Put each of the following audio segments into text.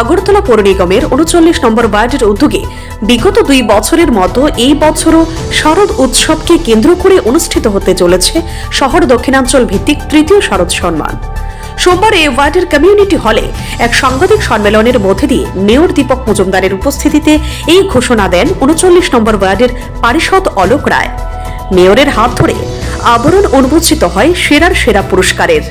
আগরতলা পৌর নিগমের উনচল্লিশ নম্বর ওয়ার্ডের উদ্যোগে বিগত দুই বছরের মতো এই বছরও শরৎ উৎসবকে কেন্দ্র করে অনুষ্ঠিত হতে চলেছে শহর দক্ষিণাঞ্চল ভিত্তিক তৃতীয় শরৎ সম্মান সোমবার এই ওয়ার্ডের কমিউনিটি হলে এক সাংবাদিক সম্মেলনের মধ্যে দিয়ে মেয়র দীপক মজুমদারের উপস্থিতিতে এই ঘোষণা দেন উনচল্লিশ নম্বর ওয়ার্ডের পারিষদ অলোক রায়। মেয়রের হাত ধরে আবরণ উন্মোচিত হয় সেরার সেরা পুরস্কারের।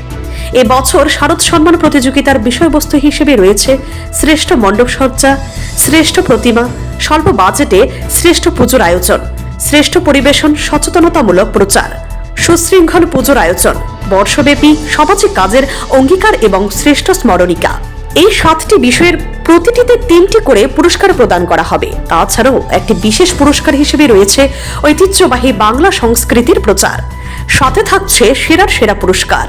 এবছর শারদ সম্মান প্রতিযোগিতার বিষয়বস্তু হিসেবে রয়েছে শ্রেষ্ঠ মণ্ডপসজ্জা শ্রেষ্ঠ প্রতিমা, স্বল্প বাজেটে শ্রেষ্ঠ পুজোর আয়োজন, শ্রেষ্ঠ পরিবেশন সচেতনতামূলক প্রচার, সুশৃঙ্খল পুজোর আয়োজন, বর্ষব্যাপী সামাজিক কাজের অঙ্গীকার এবং শ্রেষ্ঠ স্মরণিকা। এই সাতটি বিষয়ের প্রতিটিতে তিনটি করে পুরস্কার প্রদান করা হবে। তাছাড়াও একটি বিশেষ পুরস্কার হিসেবে রয়েছে ঐতিহ্যবাহী বাংলা সংস্কৃতির প্রচার। সাথে থাকছে সেরার সেরা পুরস্কার।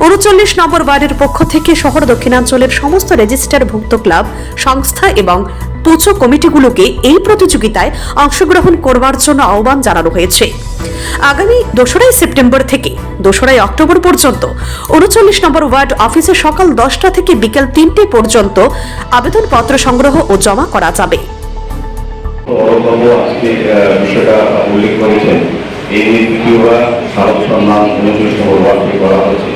উনচল্লিশ নম্বর ওয়ার্ডের পক্ষ থেকে শহর দক্ষিণাঞ্চলের সমস্ত রেজিস্টারভুক্ত ক্লাব, সংস্থা এবং পুজো কমিটিগুলোকে এই প্রতিযোগিতায় অংশগ্রহণ করবার জন্য আহ্বান জানানো হয়েছে। আগামী দোসরাই সেপ্টেম্বর থেকে, দোসরাই অক্টোবর পর্যন্ত, উনচল্লিশ নম্বর ওয়ার্ড অফিসে সকাল দশটা থেকে বিকেল তিনটে পর্যন্ত আবেদনপত্র সংগ্রহ ও জমা করা যাবে। এই দ্বিতীয়বার ভারত সম্মান উনত্রিশ নম্বর করা হয়েছে।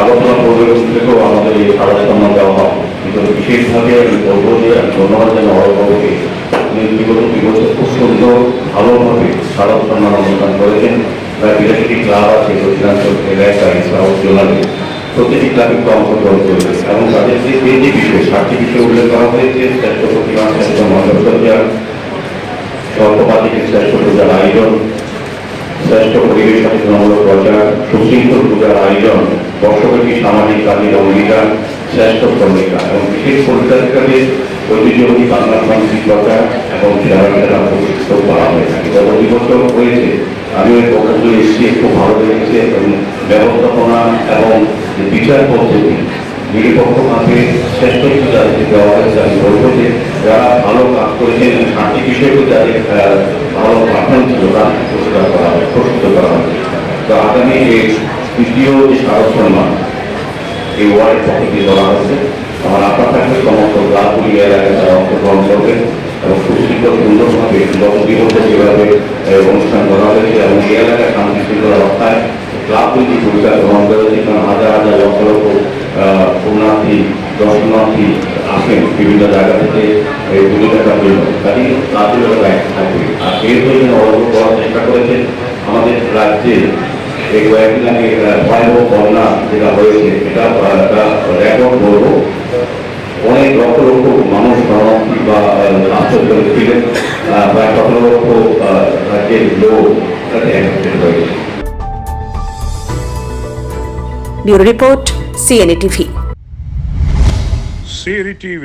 আগরতলা পৌরসভা থেকেও আমাদের এই ভারত সম্মান দেওয়া হয়। কিন্তু বিশেষভাবে আমি বলব যে ধন্যবাদ জানাই অরবাবুকে উনি বিগত দুই খুব সুন্দর, ভালোভাবে ভারত সম্মান অনুষ্ঠান করেছেন। প্রায় বিরাশিটি ক্লাব আছে দক্ষিণাঞ্চল এলাকায় সাউথ জোনালে প্রতিটি ক্লাবে তো অংশগ্রহণ করেছে। এবং তাদের যে যে বিষয়, সাতটি বিষয় উল্লেখ করা হয়েছে, শ্রেষ্ঠ প্রতিমা, শ্রেষ্ঠ মণ্ডপসজ্জা স্বল্পপাতিকে শ্রেষ্ঠ পূজার আয়োজন শ্রেষ্ঠ পরিবেশ সচেতনমূলক প্রচার, সুশৃঙ্খল পূজার আয়োজন বর্ষব্যাপী সামাজিক কাজের অঙ্গীকার শ্রেষ্ঠ শ্রমিকা এবং বিশেষ হিসাবে ঐতিহ্যবাহী বাংলা সংস্কৃতি প্রচার এবং সেরা পুরস্কৃত করা হয়ে থাকে। গত দুই বছর হয়েছে আমি ওই পক্ষগুলো এসেছি খুব ভালো লেগেছে এবং ব্যবস্থাপনা এবং বিচার পদ্ধতি নিরপেক্ষভাবে শ্রেষ্ঠ যাদেরকে দেওয়া হয়েছে, আমি বলব যে যারা ভালো কাজ করেছেন সাতটি বিষয়কে যাদের ভালো পাঠানো ছিল, তাদের পুরস্কার করা হবে পুরস্কৃত করা হবে তো আগামী এই তৃতীয় যে স্মারক সম্মান এই ওয়ার্ডের পক্ষ দিয়ে করা হচ্ছে আমার আশা থাকবে সমস্ত ক্লাবগুলি এলাকায় তারা অংশগ্রহণ করবে এবং সুশৃঙ্খল সুন্দরভাবে গত দুই বছর যেভাবে অনুষ্ঠান করা হয়েছে এবং এই এলাকায় শান্তি শৃঙ্খলা রক্ষায় ক্লাবগুলি ভূমিকা গ্রহণ করেছে কারণ হাজার হাজার লক্ষ লক্ষ বিভিন্ন জায়গা থেকে এই পুজো দেখার কাজে ক্লাবগুলো দায়িত্ব থাকবে আর এর জন্য অবগত করার চেষ্টা করেছেন আমাদের রাজ্যে। এই কয়েকদিন আগে ভয়াবহ বন্যা যেটা হয়েছে এটা একটা রেকর্ড বলব। অনেক লক্ষ লক্ষ মানুষ শরণার্থী বা আশ্রয় ছিলেন। প্রায় সতেরো লক্ষ রাজ্যের লোক হয়েছে। Bureau report CNA TV. Siri TV,